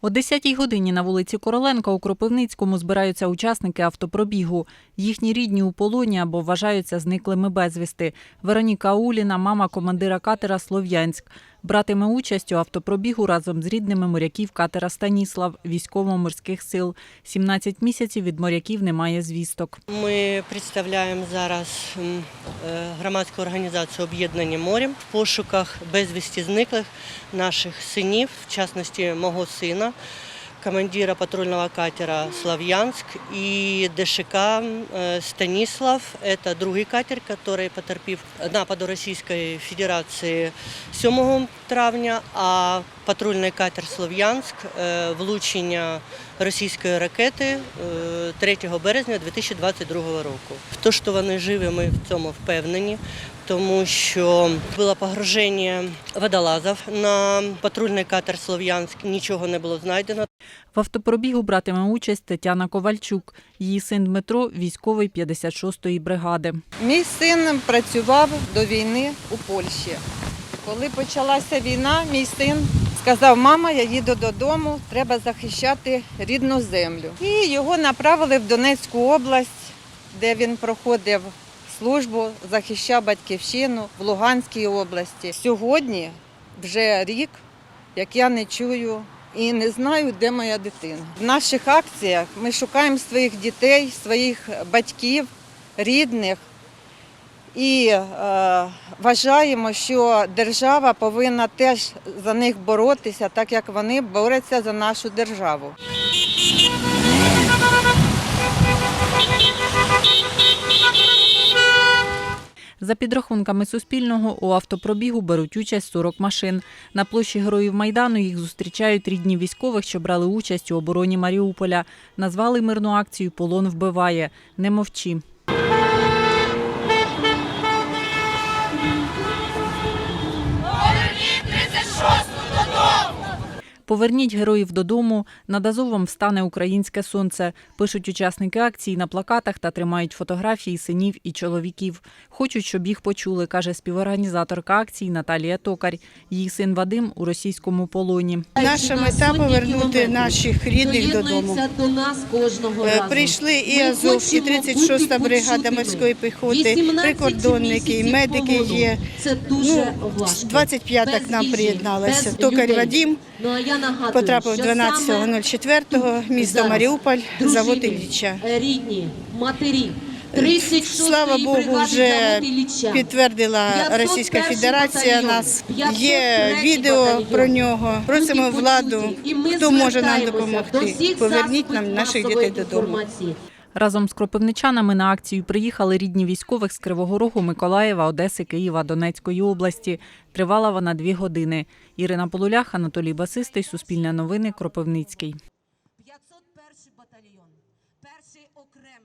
О 10-й годині на вулиці Короленка у Кропивницькому збираються учасники автопробігу. Їхні рідні у полоні або вважаються зниклими безвісти. Вероніка Уліна, мама командира катера Слов'янськ. Братиме участь у автопробігу разом з рідними моряків катера Станіслав, військово-морських сил. 17 місяців від моряків немає звісток. Ми представляємо зараз е, громадську організацію Об'єднані морем в пошуках безвісті зниклих наших синів, в частності мого сина, командира патрульного катера «Славянск» і ДШК «Станислав». Станіслав. Це другий катер, який потерпів нападу Російської Федерації 7 травня, а патрульний катер Слов'янськ е, влучення російської ракети е, 3 березня 2022 року. То, що вони живі, ми в цьому впевнені, тому що було погроження водолазів на патрульний катер Слов'янськ, нічого не було знайдено. В автопробігу братиме участь Тетяна Ковальчук. Її син Дмитро – військовий 56-ї бригади. Мій син працював до війни у Польщі. Коли почалася війна, мій син сказав, мама, я їду додому, треба захищати рідну землю. І його направили в Донецьку область, де він проходив службу, захищав батьківщину в Луганській області. Сьогодні вже рік, як я не чую і не знаю, де моя дитина. В наших акціях ми шукаємо своїх дітей, своїх батьків, рідних. І е, вважаємо, що держава повинна теж за них боротися, так як вони борються за нашу державу. За підрахунками Суспільного, у автопробігу беруть участь 40 машин. На площі Героїв Майдану їх зустрічають рідні військових, що брали участь у обороні Маріуполя. Назвали мирну акцію Полон вбиває. Не мовчи. Поверніть героїв додому. Над Азовом встане українське сонце. Пишуть учасники акції на плакатах та тримають фотографії синів і чоловіків. Хочуть, щоб їх почули, каже співорганізаторка акції Наталія Токар. Її син Вадим у російському полоні. Наша мета повернути наших рідних додому. до нас кожного Е, разу. Прийшли і Азов, і хочемо 36-та бригада морської піхоти, прикордонники, і медики є. Це дуже Ну, важко. 25-та к нам приєдналася. Токар. Вадим Потрапив що 12.04, саме місто Маріуполь, завод Ілліча. Рідні, матері. 36-ї Слава Богу, вже підтвердила Російська Федерація нас. Є відео про нього. Просимо владу. І хто може нам допомогти. Поверніть нам наших дітей додому. Разом з кропивничанами на акцію приїхали рідні військових з Кривого Рогу, Миколаєва, Одеси, Києва, Донецької області. Тривала вона дві години. Ірина Полулях, Анатолій Басистий, Суспільне новини, Кропивницький. 501 батальйон, перший окремий.